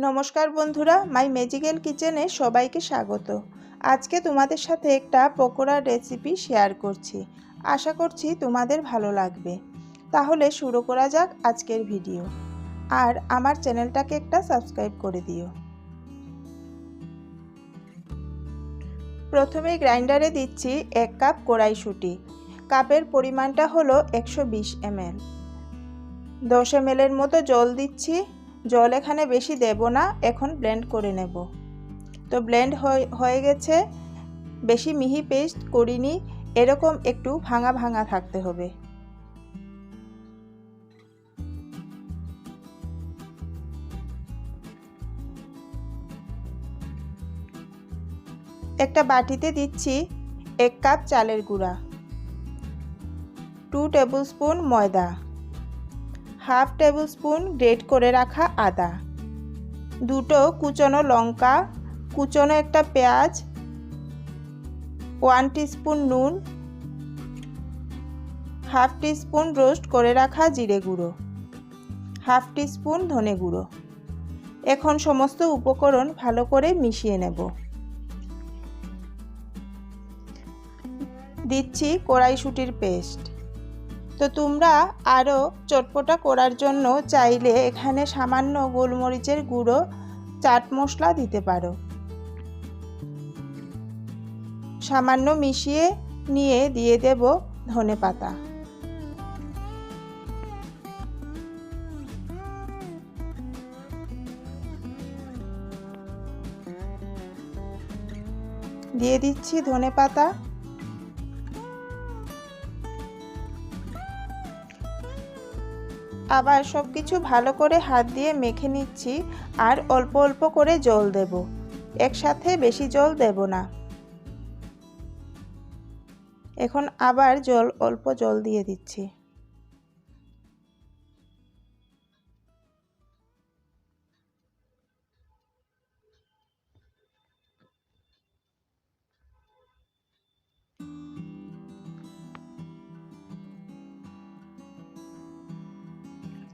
নমস্কার বন্ধুরা, মাই ম্যাজিক্যাল কিচেনে সবাইকে স্বাগত। আজকে তোমাদের সাথে একটা পকোড়ার রেসিপি শেয়ার করছি। আশা করছি তোমাদের ভালো লাগবে। তাহলে শুরু করা যাক আজকের ভিডিও। আর আমার চ্যানেলটাকে একটা সাবস্ক্রাইব করে দিও। প্রথমে গ্রাইন্ডারে দিচ্ছি এক কাপ কড়াইশুঁটি। কাপের পরিমাণটা হলো একশো বিশ এমএল। দশ এমএলের মতো জল দিচ্ছি। জল এখানে বেশি দেব না, এখন ব্লেন্ড করে নেব। তো ব্লেন্ড হয়ে গেছে। বেশি মিহি পেস্ট করিনি, এরকম একটু ভাঙা ভাঙা থাকতে হবে। একটা বাটিতে দিচ্ছি এক কাপ চালের গুঁড়া টু টেবিল স্পুন ময়দা। হাফ টেবিল স্পুন গ্রেট করে রাখা আদা। দুটো কুচনো লঙ্কা, কুচনো একটা পেঁয়াজ, ওয়ান স্পুন নুন, হাফ স্পুন রোস্ট করে রাখা জিরে গুঁড়ো, হাফ স্পুন ধনে গুঁড়ো। এখন সমস্ত উপকরণ ভালো করে মিশিয়ে নেব। দিচ্ছি কড়াইশুটির পেস্ট। তো তোমরা আরও চটপটা করার জন্য চাইলে এখানে সামান্য গোলমরিচের গুঁড়ো, চাট মশলা দিতে পারো। সামান্য মিশিয়ে নিয়ে দিয়ে দেব ধনে পাতা। দিয়ে দিচ্ছি ধনে পাতা। আবার সব কিছু ভালো করে হাত দিয়ে মেখে নিচ্ছি আর অল্প অল্প করে জল দেব। একসাথে বেশি জল দেব না। এখন আবার জল, অল্প জল দিয়ে দিচ্ছি।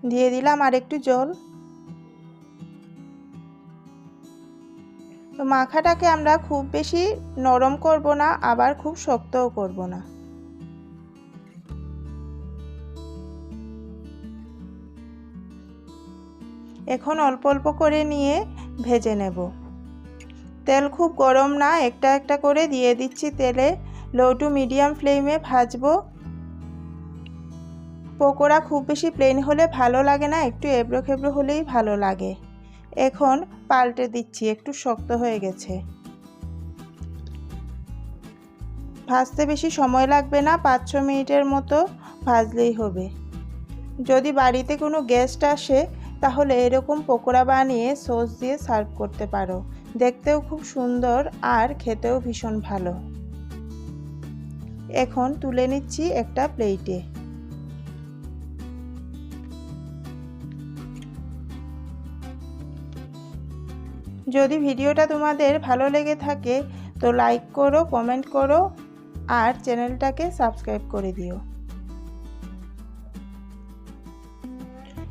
দিয়ে দিলাম আর একটু জল। তো মাখাটাকে আমরা খুব বেশি নরম করব না, আবার খুব শক্তও করব না। এখন অল্প অল্প করে নিয়ে ভেজে নেব। তেল খুব গরম না, একটা একটা করে দিয়ে দিচ্ছি তেলে। লো টু মিডিয়াম ফ্লেমে ভাজবো। পকোড়া খুব বেশি প্লেন হলে ভালো লাগে না, একটু এবড়ো খেবড়ো হলেই ভালো লাগে। এখন পাল্টে দিচ্ছি, একটু শক্ত হয়ে গেছে। ভাজতে বেশি সময় লাগবে না পাঁচ ছ মিনিটের মতো ভাজলেই হবে। যদি বাড়িতে কোনো গেস্ট আসে, তাহলে এরকম পকোড়া বানিয়ে সস দিয়ে সার্ভ করতে পারো। দেখতেও খুব সুন্দর আর খেতেও ভীষণ ভালো। এখন তুলে নিচ্ছি একটা প্লেটে যদি ভিডিওটা তোমাদের ভালো লেগে থাকে, তো লাইক করো কমেন্ট করো, আর চ্যানেলটাকে সাবস্ক্রাইব করে দিও।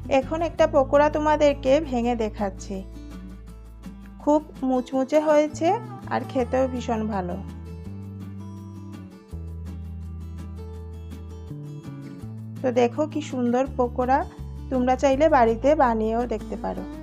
এখন একটা পকোড়া তোমাদেরকে ভেঙে দেখাচ্ছি। খুব মুচমুচে হয়েছে আর খেতেও ভীষণ ভালো। তো দেখো কি সুন্দর পকোড়া, তোমরা চাইলে বাড়িতে বানিয়েও দেখতে পারো।